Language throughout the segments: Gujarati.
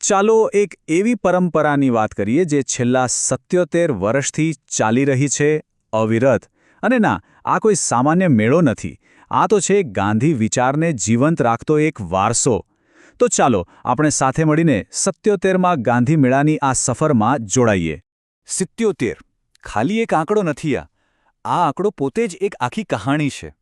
ચાલો એક એવી પરંપરાની વાત કરીએ જે છેલ્લા સત્યોતેર વર્ષથી ચાલી રહી છે, અવિરત. અને ના, આ કોઈ સામાન્ય મેળો નથી. આ તો છે ગાંધી વિચારને જીવંત રાખતો એક વારસો. તો ચાલો, આપણે સાથે મળીને સત્યોતેરમાં ગાંધી મેળાની આ સફરમાં જોડાઈએ. સિત્યોતેર. ખાલી એક આંકડો નથી આ. આ આંકડો પોતે જ એક આખી કહાણી છે.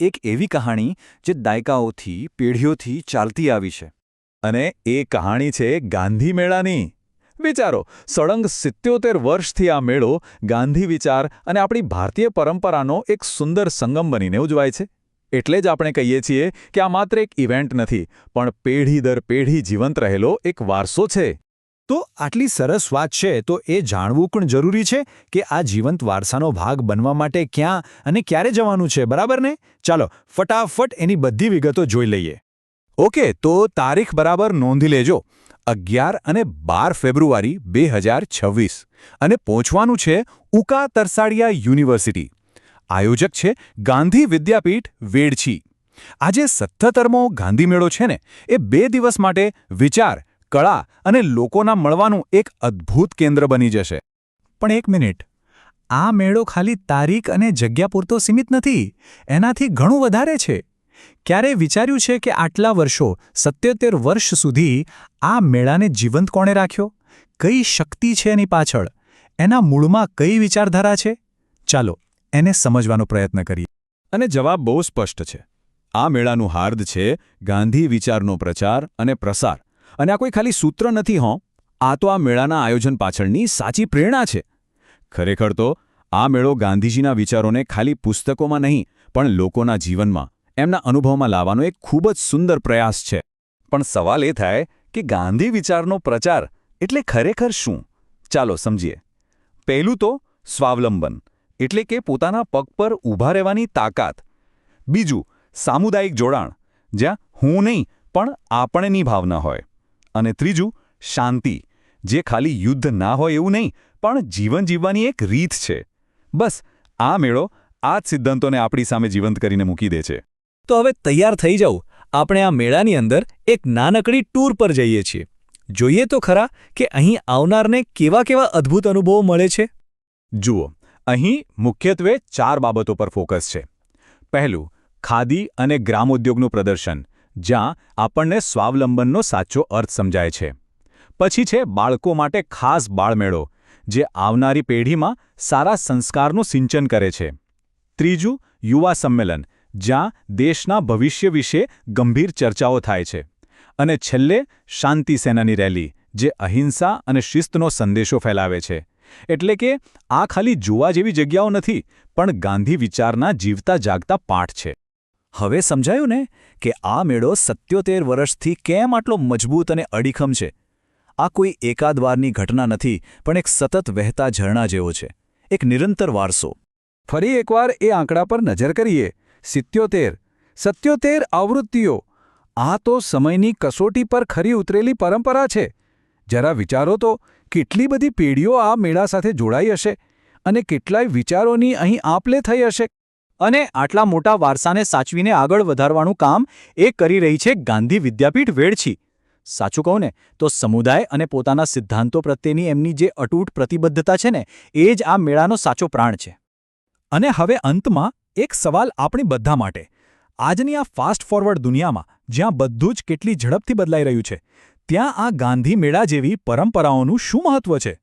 એક એવી કહાણી જે દાયકાઓથી, પેઢીઓથી ચાલતી આવી છે. અને એ કહાણી છે ગાંધી મેળાની. વિચારો, સળંગ સિત્યોતેર વર્ષથી આ મેળો ગાંધી વિચાર અને આપણી ભારતીય પરંપરાનો એક સુંદર સંગમ બનીને ઉજવાય છે. એટલે જ આપણે કહીએ છીએ કે આ માત્ર એક ઇવેન્ટ નથી, પણ પેઢી દર પેઢી જીવંત રહેલો એક વારસો છે. તો આટલી સરસ વાત છે, તો એ જાણવું પણ જરૂરી છે કે આ જીવંત વારસાનો ભાગ બનવા માટે ક્યાં અને ક્યારે જવાનું છે, બરાબર ને? ચાલો, ફટાફટ એની બધી વિગતો જોઈ લઈએ. ઓકે, તો તારીખ બરાબર નોંધી લેજો. અગિયાર અને બાર ફેબ્રુઆરી બે હજાર છવ્વીસ. અને પહોંચવાનું છે ઉકા તરસાડિયા યુનિવર્સિટી. આયોજક છે ગાંધી વિદ્યાપીઠ, વેડછી. આજે સત્તરમો ગાંધી મેળો છે ને, એ બે દિવસ માટે વિચાર, કળા અને લોકોના મળવાનું એક અદ્ભુત કેન્દ્ર બની જશે. પણ એક મિનિટ. આ મેળો ખાલી તારીખ અને જગ્યા પૂરતો સીમિત નથી. એનાથી ઘણું વધારે છે. ક્યારે વિચાર્યું છે કે આટલા વર્ષો, સત્યોતેર વર્ષ સુધી આ મેળાને જીવંત કોણે રાખ્યો? કઈ શક્તિ છે એની પાછળ? એના મૂળમાં કઈ વિચારધારા છે? ચાલો, એને સમજવાનો પ્રયત્ન કરીએ. અને જવાબ બહુ સ્પષ્ટ છે. આ મેળાનું હાર્દ છે ગાંધી વિચારનો પ્રચાર અને પ્રસાર. અને આ કોઈ ખાલી સૂત્ર નથી, હોં. આ તો આ મેળાના આયોજન પાછળની સાચી પ્રેરણા છે. ખરેખર તો આ મેળો ગાંધીજીના વિચારોને ખાલી પુસ્તકોમાં નહીં, પણ લોકોના જીવનમાં એમના અનુભવમાં લાવવાનો એક ખૂબ જ સુંદર પ્રયાસ છે. પણ સવાલ એ થાય કે ગાંધી વિચારનો પ્રચાર એટલે ખરેખર શું? ચાલો સમજીએ. પહેલું તો સ્વાવલંબન, એટલે કે પોતાના પગ પર ઊભા રહેવાની તાકાત. બીજું, સામુદાયિક જોડાણ, જ્યાં હું નહીં, પણ આપણેની ભાવના હોય. અને ત્રીજું, શાંતિ, જે ખાલી યુદ્ધ ના હોય એવું નહીં, પણ જીવન જીવવાની એક રીત છે. બસ, આ મેળો આ જ સિદ્ધાંતોને આપણી સામે જીવંત કરીને મૂકી દે છે. તો હવે તૈયાર થઈ જાઉં. આપણે આ મેળાની અંદર એક નાનકડી ટૂર પર જઈએ છીએ. જોઈએ તો ખરા કે અહીં આવનારને કેવા કેવા અદ્ભુત અનુભવો મળે છે? જુઓ, અહીં મુખ્યત્વે ચાર બાબતો પર ફોકસ છે. પહેલું, ખાદી અને ગ્રામોદ્યોગનું પ્રદર્શન, જ્યાં આપણને સ્વાવલંબનનો સાચો અર્થ સમજાય છે. પછી છે બાળકો માટે ખાસ બાળમેળો, જે આવનારી પેઢીમાં સારા સંસ્કારનું સિંચન કરે છે. ત્રીજું, યુવા સંમેલન જ્યાં દેશના ભવિષ્ય વિશે ગંભીર ચર્ચાઓ થાય છે. અને છેલ્લે શાંતિ સેનાની રેલી, જે અહિંસા અને શિસ્તનો સંદેશો ફેલાવે છે. એટલે કે આ ખાલી જોવા જેવી જગ્યાઓ નથી, પણ ગાંધી વિચારના જીવતા જાગતા પાઠ છે. હવે સમજાયું ને કે આ મેળો સત્યોતેર વર્ષથી કેમ આટલો મજબૂત અને અડીખમ છે? આ કોઈ એકાદ વારની ઘટના નથી, પણ એક સતત વહેતા ઝરણા જેવો છે. એક નિરંતર વારસો. ફરી એકવાર એ આંકડા પર નજર કરીએ. સિત્યોતેર. સત્યોતેર આવૃત્તિઓ. આ તો સમયની કસોટી પર ખરી ઉતરેલી પરંપરા છે. જરા વિચારો તો, કેટલી બધી પેઢીઓ આ મેળા સાથે જોડાઈ હશે અને કેટલાય વિચારોની અહીં આપલે થઈ હશે. અને આટલા મોટા વારસાને સાચવીને આગળ વધારવાનું કામ એ કરી રહી છે ગાંધી વિદ્યાપીઠ વેડછી. સાચું કહું ને, તો સમુદાય અને પોતાના સિદ્ધાંતો પ્રત્યેની એમની જે અટૂટ પ્રતિબદ્ધતા છે ને, એ જ આ મેળાનો સાચો પ્રાણ છે. અને હવે અંતમાં એક સવાલ આપણી બધા માટે. આજની આ ફાસ્ટ ફોરવર્ડ દુનિયામાં, જ્યાં બધું જ કેટલી ઝડપથી બદલાઈ રહ્યું છે, ત્યાં આ ગાંધી મેળા જેવી પરંપરાઓનું શું મહત્વ છે?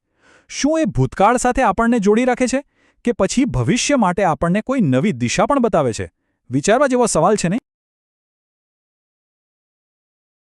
શું એ ભૂતકાળ સાથે આપણને જોડી રાખે છે? કે પછી ભવિષ્ય માટે આપણને કોઈ નવી દિશા પણ બતાવે છે? વિચારવા જેવો સવાલ છે નહીં